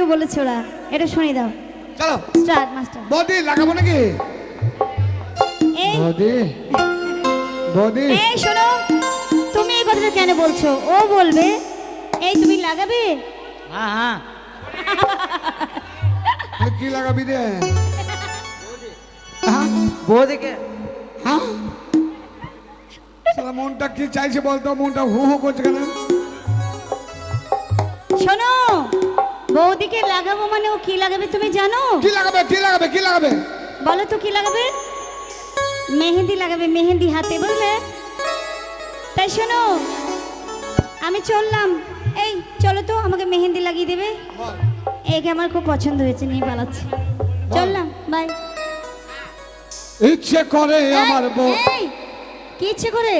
থেকে বলেছে ওরা। এটা শুনে দাও। চলো। Start master. বৌদি লাগাবো নাকি? এই বৌদি বৌদি। এই শোনো তুমি এই কথাটা কেন বলছো? ও বলবে এই তুমি লাগাবে? হ্যাঁ হ্যাঁ। কি লাগাবি রে হ্যাঁ? বৌদিকে। হ্যাঁ? মনটা কি চাইছে বলতো? মনটা হু হু করছে কেন? শোনো বৌদিকে লাগাবো মানে ও কি লাগাবে তুমি জানো? কি লাগাবে কি লাগাবে কি লাগাবে? বলো তো কি লাগাবে? মেহেন্দি লাগাবে মেহেন্দি হাতে বুঝলে তাই শোনো আমি চললাম। এই চলো তো আমাকে মেহেন্দি লাগিয়ে দেবে। একে আমার খুব পছন্দ হয়েছে নিয়ে পালাচ্ছি। চললাম বাই। ইচ্ছে করে আমার বউ এই কি ইচ্ছে করে?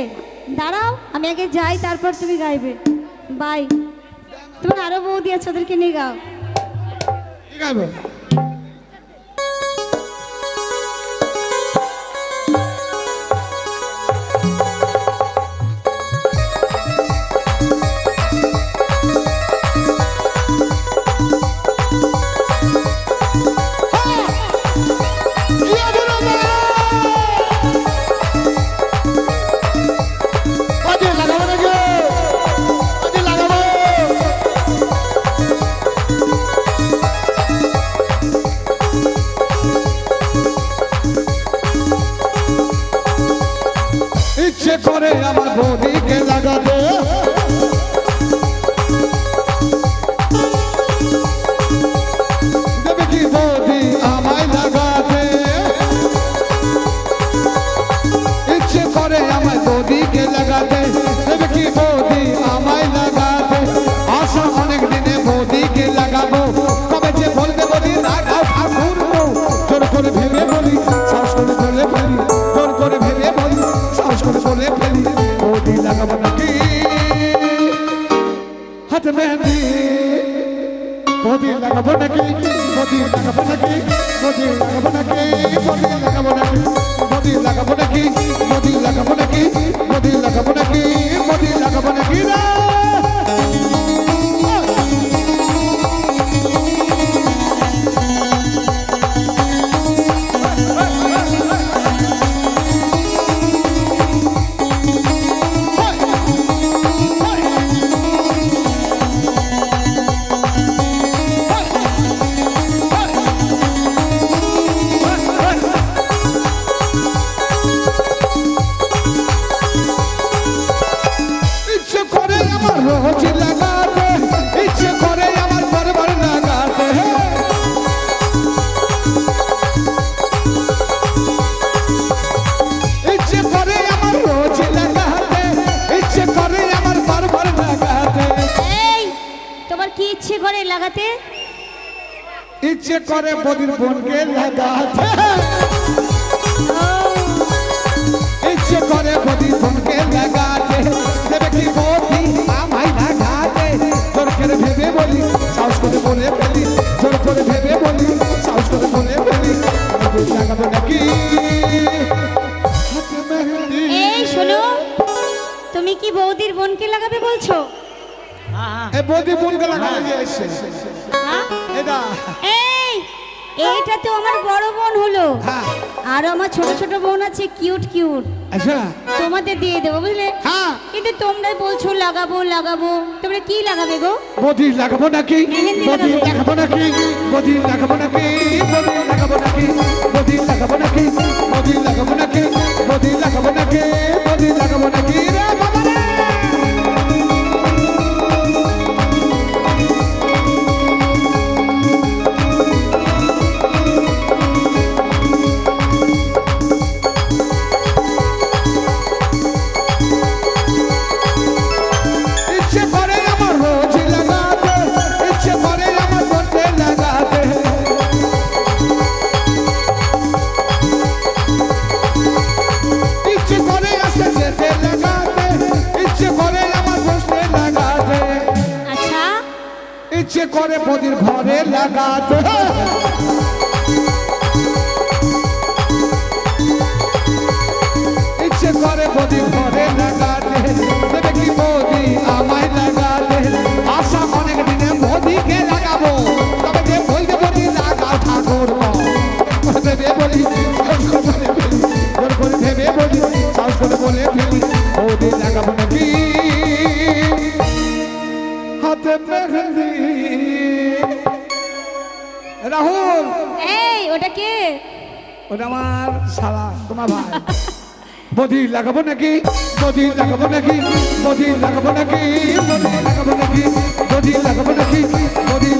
দাঁড়াও আমি আগে যাই তারপর তুমি গাইবে। বাই। তোমার আরও বৌদি আছে ওদেরকে নিয়ে গাও। কি জগতে বৌদি লাগাবো নাকি বৌদি লাগাবো নাকি বৌদি লাগাবো নাকি বৌদি লাগাবো নাকি বৌদি লাগাবো নাকি বৌদি লাগাবো নাকি বৌদি লাগাবো নাকি লাগাতে? ইচ্ছে করে বদির বোনকে লাগাতে। ইচ্ছে করে বদির বোনকে লাগাতে। দেবে কি বদি আমায় লাগাতে। জোর করে ভেবে বলি সাহস করে বলে ফেলি। জোর করে ভেবে বলি সাহস করে বলে ফেলি। লাগাবো নাকি? এই শোনো তুমি কি বৌদির বোনকে লাগাবে বলছো? এ বদি বোনকে লাগাতে যে এসছে। হ্যাঁ? এটা এই এইটা তো আমার বড় বোন হলো। হ্যাঁ। আর আমার ছোট ছোট বোন আছে কিউট কিউট। আচ্ছা। তোমাদের দিয়ে দেবো বুঝলে? হ্যাঁ। কিন্তু তোমরাই বলছো লাগাবো লাগাবো। তোমরা কি লাগাবে গো? বদি লাগাবো নাকি? বদি লাগাবো। লাগাবো নাকি? বদি লাগাবো নাকি? বদি লাগাবো নাকি? করে বদির ঘরে লাগাতে। মাথাতে মেহেন্দি। রাহুল! এই ওটা কে? ওটা আমার তোমার ভাই। বদি লাগাবো নাকি? বদি লাগাবো নাকি? বদি লাগাবো নাকি? বদি লাগাবো নাকি? বদি লাগাবো নাকি? বদি